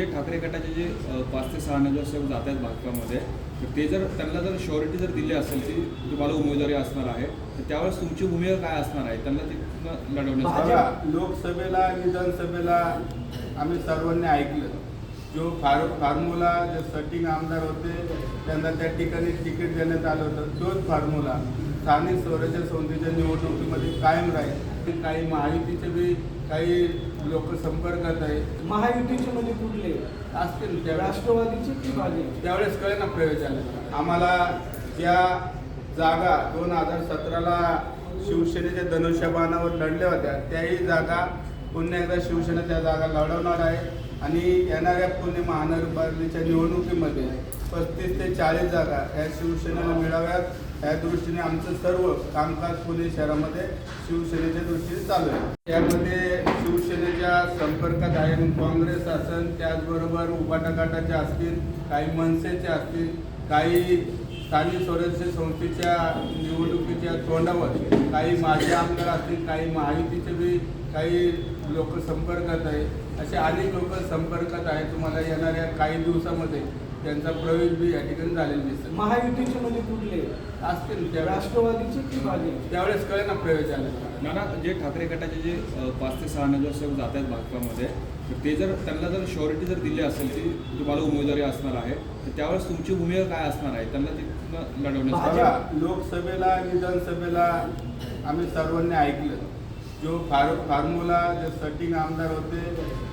जे ठाकरे गटाचे जे पाच ते सहा नगरसेवक जात आहेत भाजपामध्ये तर ते जर त्यांना जर शॉरिटी जर दिली असेल की तुम्हाला उमेदवारी असणार आहे तर त्यावेळेस तुमची भूमिका काय असणार आहे? त्यांना तिथनं लढवण्यासाठी. लोकसभेला विधानसभेला आम्ही सर्वांनी ऐकलं. जो फार फॉर्म्युला जे सटिंग आमदार होते त्यांना त्या ठिकाणी तिकीट देण्यात आलं होतं. तोच फॉर्म्युला स्थानिक स्वराज्य संस्थेच्या निवडणुकीमध्ये कायम राहील. काही महायुतीचे बी काही लोक संपर्कात आहे. महायुतीचे म्हणजे कुठले? असतील त्यावेळेस. राष्ट्रवादीचे की भाजप त्यावेळेस कळे ना प्रयोजन. आम्हाला ज्या जागा दोन हजार सतराला शिवसेनेच्या धनुष्यबाणावर लढल्या होत्या त्याही जागा पुन्हा एकदा शिवसेना त्या जागा लढवणार आहे. आणि येणाऱ्या पुणे महानगरपालिकेच्या निवडणुकीमध्ये पस्तीस ते चाळीस जागा ह्या शिवसेनेला मिळाव्यात. त्या दृष्टीने आमचं सर्व कामकाज पुणे शहरामध्ये शिवसेनेच्या दृष्टीने चालू आहे. यामध्ये शिवसेनेच्या संपर्कात आहे काँग्रेस असेल त्याचबरोबर उपाटाकाटाचे असतील काही मनसेचे असतील काही स्थानिक स्वराज्य संस्थेच्या निवडणुकीच्या तोंडावर काही माजी आमदार असतील काही महायुतीचे बी काही लोक संपर्कात आहे. असे अनेक लोक संपर्कात आहे तुम्हाला येणाऱ्या काही दिवसामध्ये त्यांचा प्रवेश बी या ठिकाणी झालेला दिसेल महायुतीचे म्हणजे कुठले? असतील त्यावेळेस. राष्ट्रवादीचे की भाजप त्यावेळेस कळे ना प्रयोजन नाना जे ठाकरे गटाचे जे अ, पाच ते सहा नगरसेवक जात आहेत भाजपामध्ये तर ते जर त्यांना जर शॉरिटी जर दिली असेल की तुम्हाला उमेदवारी असणार आहे तर त्यावेळेस तुमची भूमिका काय असणार आहे? त्यांना तिथनं लढवण्यासाठी. बघा लोकसभेला विधानसभेला आम्ही सर्वांनी ऐकलं. जो फार फॉर्म्युला जे सटिंग आमदार होते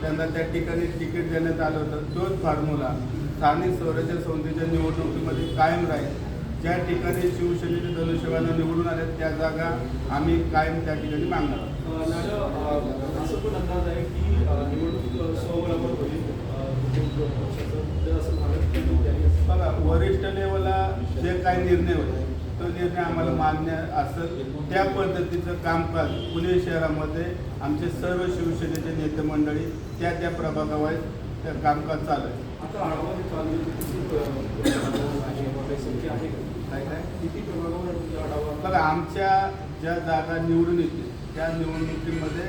त्यांना त्या ठिकाणी तिकीट देण्यात आलं होतं. तोच फॉर्म्युला स्थानिक स्वराज्य संस्थेच्या निवडणुकीमध्ये कायम राहील. ज्या ठिकाणी शिवसेनेचे धनुष्यबाणा निवडून आले त्या जागा आम्ही कायम त्या ठिकाणी मागणार असं पण अंदाज आहे की निवडणूक. बघा वरिष्ठ लेवलला जे काही निर्णय होते तो निर्णय आम्हाला मान्य असेल. त्या पद्धतीचं कामकाज पुणे शहरामध्ये आमचे सर्व शिवसेनेचे नेते मंडळी त्या त्या प्रभागावाईज त्या कामकाज चालू आहे. बघा आमच्या ज्या जागा निवडून येतील त्या निवडणुकीमध्ये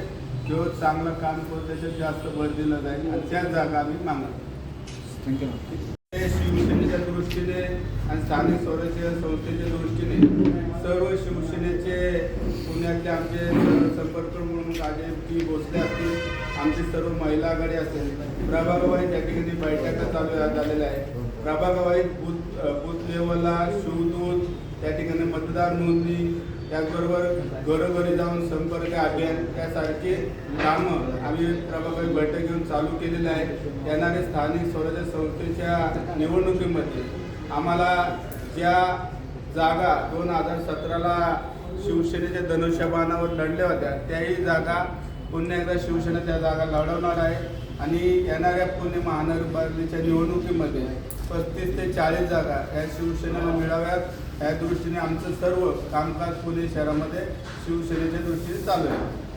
जो चांगलं काम करतो त्याच्यात जास्त भर दिला जाईल आणि त्या जागा आम्ही मागणार. थँक्यू ते शिवसेनेच्या दृष्टीने आणि स्थानिक स्वराज्य संस्थेच्या दृष्टीने सर्व शिवसेनेचे पुण्यातले आमचे संपर्क म्हणून अजय पी भोसले असतील आमची सर्व महिला आघाडी असेल प्रभागवाईज या ठिकाणी बैठका चालू झालेल्या आहे प्रभागवाईज बूथ बूथ लेवलला शिवदूत त्या ठिकाणी मतदार नोंदणी त्याचबरोबर घरोघरी जाऊन संपर्क अभियान त्यासारखे कामं आम्ही प्रभागात बैठक घेऊन चालू केलेले आहे येणारे स्थानिक स्वराज्य संस्थेच्या निवडणुकीमध्ये आम्हाला ज्या जागा दोन हजार सतराला शिवसेनेच्या धनुष्यबाणावर लढल्या होत्या त्याही जागा पुन्हा एकदा शिवसेना त्या जागा लढवणार आहे. आणि येणाऱ्या पुणे महानगरपालिकेच्या निवडणुकीमध्ये पस्तीस ते चाळीस जागा ह्या शिवसेनेला मिळाव्यात. या दृष्टीने आमचं सर्व कामकाज पुणे शहरामध्ये शिवसेनेच्या दृष्टीने चालू आहे.